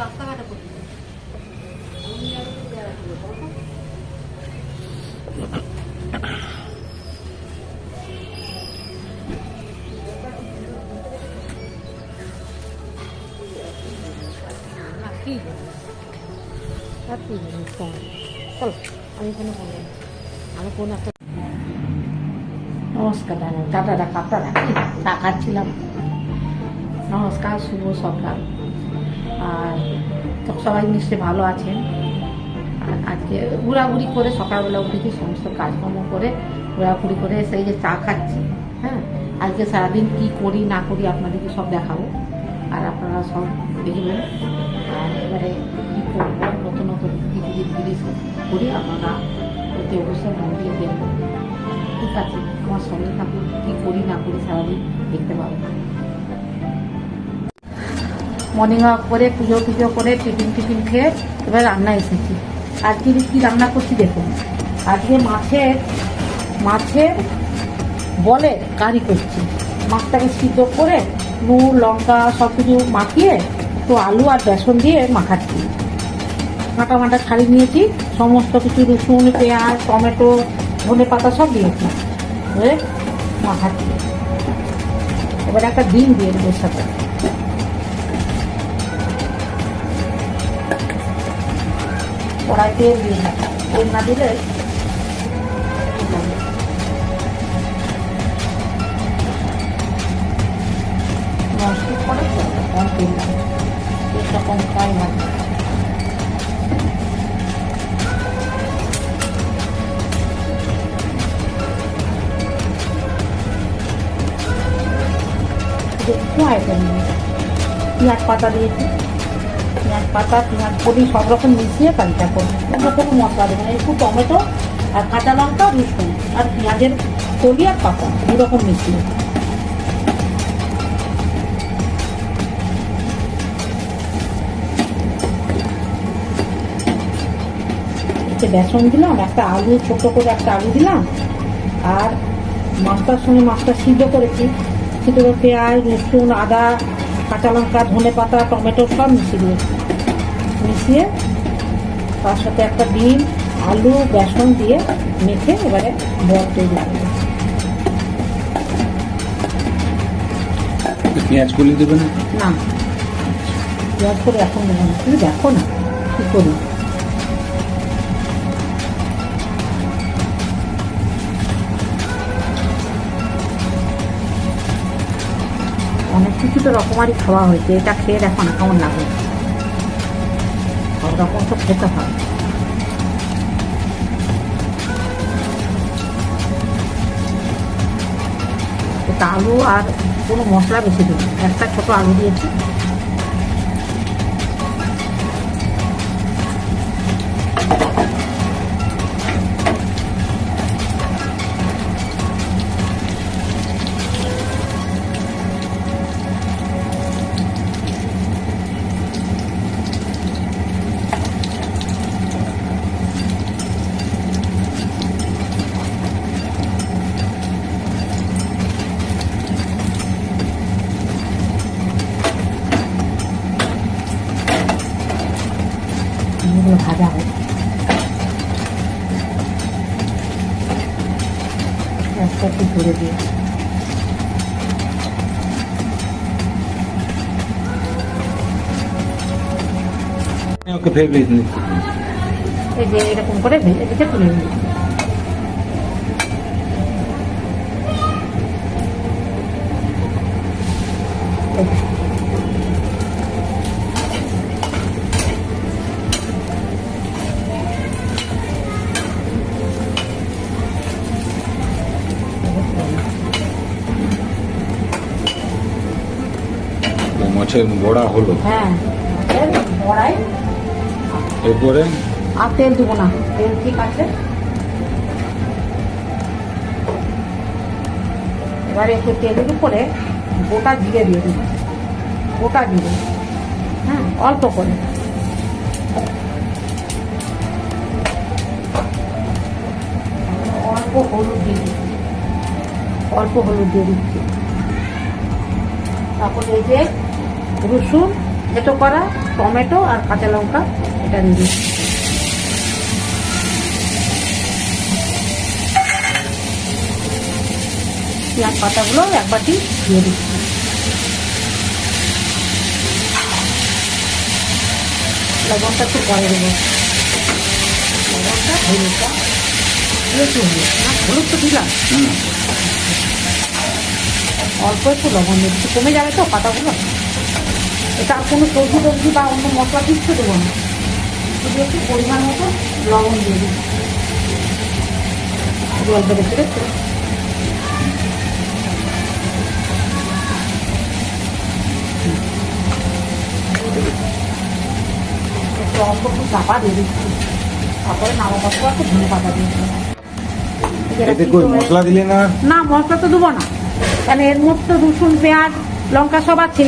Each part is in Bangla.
রাস্তাঘাটে করতে কি আর কি জিনিস চল চল আমি কোনো ফোন আমি ফোন একটা নমস্কার দাদা টাটা কাপটা রাখি চা খাচ্ছিলাম নমস্কার শুভ সকাল আর সবাই নিশ্চয়ই ভালো আছেন। আর আজকে ঘোরাঘুরি করে সকালবেলা উঠেছি, সমস্ত কাজকর্ম করে ঘোরাঘুরি করে সেই যে চা খাচ্ছি হ্যাঁ? আজকে সারাদিন কি করি, না করি আপনাদেরকে সব দেখাবো। আর আপনারা সব দেখবেন। আর এবারে কী করব, নতুন নতুন কিছু জিনিস করি আপনারা অতি অবশ্যই মন দিয়ে দেখবেন। ঠিক আছে, আমার সঙ্গে থাকুন, কী করি, না করি সারাদিন দেখতে পাবেন। মর্নিং ওয়াক করে, পুজো টুজো করে, টিফিন টিফিন খেয়ে এবার রান্না এসেছি। আজকে কি রান্না করছি দেখুন। আজকে মাছের মাছের বলে কারি করছি। মাছটাকে সিদ্ধ করে নুন, লঙ্কা সব কিছু মাখিয়ে তো আলু আর বেসন দিয়ে মাখাচ্ছি। মাটা মাটা ছাড়িয়ে নিয়েছি। সমস্ত কিছু রসুন, পেঁয়াজ, টমেটো, ধনে পাতা সব দিয়েছি। মাখাচ্ছি। এবার একটা ডিম দিয়ে দেবো সাথে। কড়াই তেল দিই। তেল না দিলে নষ্ট করে কম লাগে তেলটা কম খাই লাগে একটু পেঁয়াজ পাতা দিয়েছি। পাতা, পেঁয়াজ, কলি, সব রকম মিশিয়ে কালিটা করব। কোনো মশলা দেবো না একটু টমেটো আর কাঁচা লঙ্কা রসুন আর পেঁয়াজের কলি আর পাতা দুরকম মিশিয়ে। বেসন দিলাম, একটা আলু, ছোট করে একটা আলু দিলাম, আর মাছটার সঙ্গে মাছটা সিদ্ধ করেছি। সিদ্ধ পেঁয়াজ, রসুন, আদা কাঁচা লঙ্কা ধনে পাতা টমেটো সব মিশিয়ে দিয়েছি। মিশিয়ে তার সাথে একটা ডিম আলু বেসন দিয়ে মেখে এবারে বর তৈরি করব পেঁয়াজ কলি দেবেন? না পেঁয়াজ করে এখন দেবেন তুমি দেখো না কি করি? কিছু তো রকমারি খাওয়া হয়েছে, এটা খেয়ে দেখো না কেমন লাগে সব রকম তো খেতে হয়। আলু আর কোনো মশলা বেশি দিই একটা ছোটো আলু দিয়েছি। ওকে এই যে এরকম করে ভেজে ভেজে তুলে নিই তো মাছের বড়া হলো। হ্যাঁ বড়াই এরপরে? আর তেল দেবো না। তেল ঠিক আছে। এবারে একটু তেলের উপরে গোটা জিরে দিয়ে দিবো। গোটা জিরে। হ্যাঁ অল্প করে। অল্প হলুদ দিয়ে অল্প হলুদ দিয়ে দিচ্ছি। তারপরে এই যে রসুন, এটো করা, টমেটো আর কাঁচা লঙ্কা এটা দিয়ে পেঁয়াজ পাতাগুলো এক বাটি দিয়ে দিচ্ছি লবণটা একটু পরে দেবো লবণটা হলুদটা একটু হলুদ তো দিলাম অল্প একটু লবণ দিচ্ছি কমে যাবে তো পাতাগুলো এটা আর কোনো সবজি টবজি বা অন্য মশলা কিচ্ছু দেবো না শুধু একটু পরিমাণ মতো লবণ দিয়ে দিই জল একটু অল্প একটু চাপা দিয়ে দিচ্ছি। তারপরে একটু ধনে পাতা দিয়েছি মশলা দিলে না? না মশলা তো দেবো না। কারণ এর মধ্যে রসুন পেঁয়াজ লঙ্কা সব আছে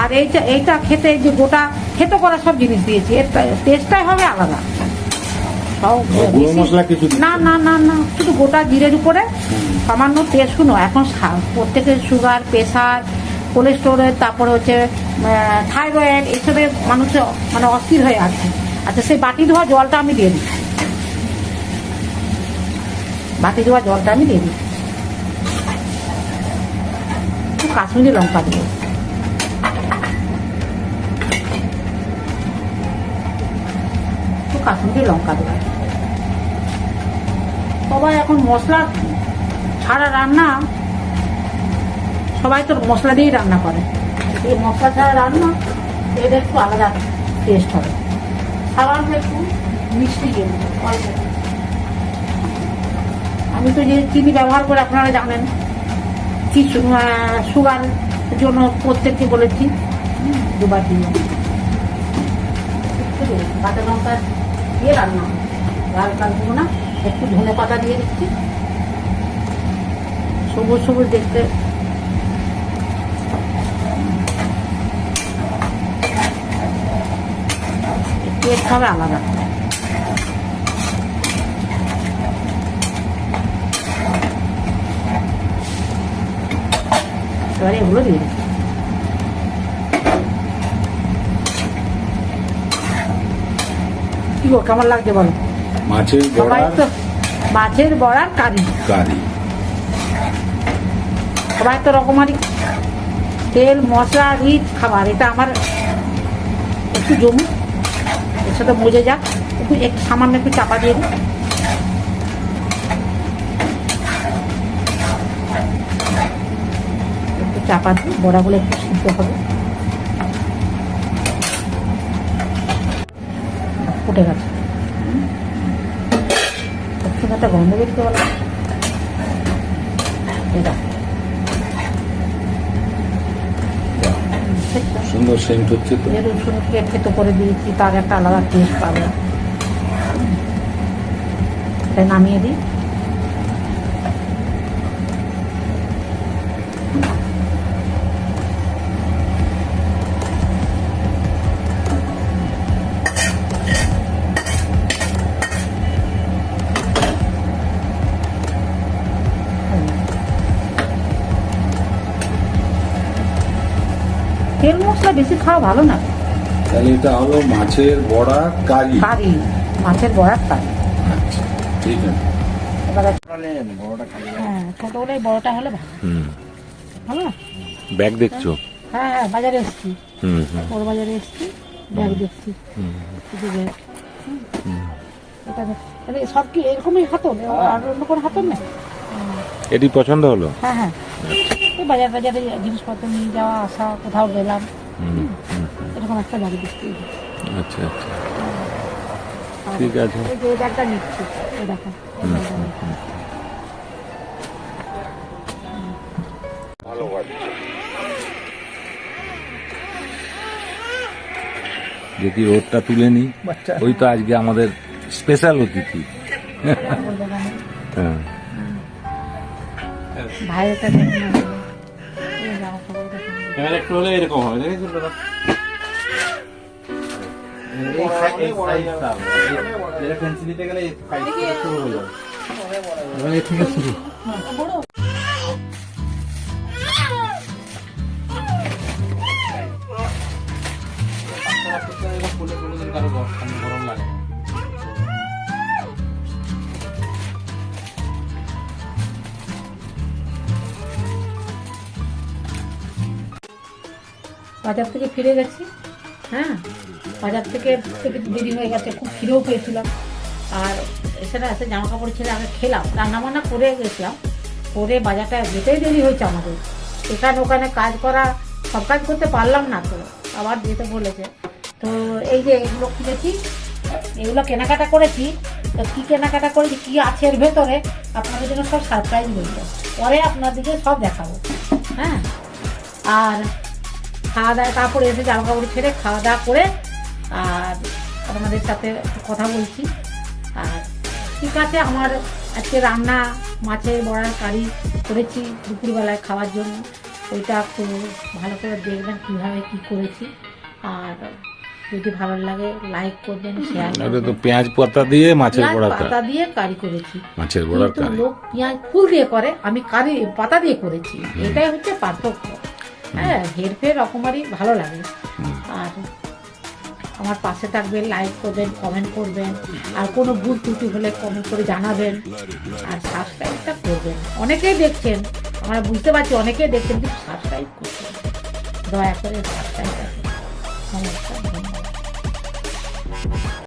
আর এইটা এইটা খেতে যে গোটা খেতে করা সব জিনিস দিয়েছি। এর টেস্টটাই হবে আলাদা। দিচ্ছ না না না না। শুধু গোটা জিরের উপরে সামান্য তেল শুনো। এখন প্রত্যেকের সুগার প্রেশার কোলেস্টোরের তারপরে হচ্ছে থাইরয়েড এইসবের মানুষের মানে অস্থির হয়ে আছে। আচ্ছা সেই বাটি ধোয়া জলটা আমি দিয়ে দিই বাটি ধোয়া জলটা আমি দিয়ে দিই কাশ্মীরি লঙ্কা দেবো। একটু লঙ্কা দেবো। সবাই এখন মশলা ছাড়া রান্না সবাই তো মশলা দিয়েই রান্না করে। এই মশলা ছাড়া রান্না এর একটু আলাদা টেস্ট হবে। সামান্য একটু মিষ্টি আমি তো যে চিনি ব্যবহার করে আপনারা জানেন কি সুগার জন্য প্রত্যেককে বলেছি দুবার দেবো, কাঁচা লঙ্কা দিয়ে রান্না হবে। লাল কাল না, একটু ধনে পাতা দিয়ে দিচ্ছি। সবুজ সবুজ দেখতে। হবে আলাদা। এবারে এগুলো দিয়ে দিচ্ছি। কি গো কেমন লাগছে বলো? মাছের মাছের বড়ার কারি। কারি। সবাই তো রকমারি তেল মশলা রিচ খাবার। এটা আমার একটু জমু। এর সাথে মজে যাক। একটু একটু সামান্য একটু চাপা দিয়ে দিই। একটু চাপা দিই বড়াগুলো একটু সিদ্ধ হবে। ফুটে গেছে একটু একটা গন্ধ বেরোতে এটা সুন্দর সেন্ট হচ্ছে তো। যে রসুনকে থেতো করে দিয়েছি তার একটা আলাদা টেস্ট পাবে। এটা নামিয়ে দিই। তেল মশলা বেশি খাওয়া ভালো না। তাহলে এটা হলো মাছের বড়া কারি। কারি মাছের বড়ার কারি। আচ্ছা ঠিক আছে। এবারে হ্যাঁ ছোট হলে বড়টা হলে ভালো। ব্যাগ দেখছ? হ্যাঁ হ্যাঁ বাজারে এসছি। হুম হুম। বাজারে এসছি ব্যাগ দেখছি। হুম। শুধু ব্যাগ হুম। তাহলে সব কি এরকমই হাতল? আর অন্য কোনো হাতল নেই? এটি পছন্দ হলো? হ্যাঁ হ্যাঁ। এই বাজার বাজারে জিনিসপত্র নিয়ে যাওয়া আসা কোথাও গেলাম। এরকম একটা ব্যাগ দেখছি আচ্ছা আচ্ছা। ঠিক আছে। নিচ্ছি দেখো। ভালো দেখি ওরটা তুলে নি ওই তো আজকে আমাদের স্পেশাল অতিথি। হ্যাঁ। ভাইয়েরটা এবার একটু হলে এরকম হবে দেখেছেন দাদা এই সাই- এই বাজার থেকে ফিরে গেছি। হ্যাঁ বাজার থেকে দেরি হয়ে গেছে, খুব খিদেও পেয়েছিলাম আর এছাড়া এসে জামা কাপড় ছেড়ে আগে খেলাম রান্না বান্না করে গেছিলাম। করে বাজারটা যেতেই দেরি হয়েছে আমাদের। এখানে ওখানে কাজ করা, সব কাজ করতে পারলাম না তো, আবার যেতে বলেছে। তো এই যে এগুলো কিনেছি, এগুলো কেনাকাটা করেছি। তো কী কেনাকাটা করেছি, কী আছে এর ভেতরে, আপনাদের জন্য সব সারপ্রাইজ বলব। পরে আপনাদেরকে সব দেখাবো। হ্যাঁ আর খাওয়া দাওয়া তারপরে এসে জামা কাপড় ছেড়ে খাওয়া দাওয়া করে আর আমাদের সাথে কথা বলছি। আর ঠিক আছে আমার আজকে রান্না মাছের বড়ার কারি করেছি দুপুরবেলায় খাওয়ার জন্য। ওইটা একটু ভালো করে দেখবেন কীভাবে কী করেছি। আর যদি ভালো লাগে লাইক করবেন শেয়ার এটা তো পেঁয়াজ পাতা দিয়ে মাছের বড়া পাতা দিয়ে কারি করেছি। মাছের বড়ার কারি। লোক পেঁয়াজ ফুল দিয়ে করে আমি কারি পাতা দিয়ে করেছি। এটাই হচ্ছে পার্থক্য। হ্যাঁ হেরফের রকমারই ভালো লাগে। আর আমার পাশে থাকবেন লাইক করবেন কমেন্ট করবেন। আর কোনো ভুল ত্রুটি হলে কমেন্ট করে জানাবেন। আর সাবস্ক্রাইবটা করবেন। অনেকেই দেখছেন, আমরা বুঝতে পারছি অনেকেই দেখছেন, কিন্তু সাবস্ক্রাইব করছেন দয়া করে সাবস্ক্রাইবটা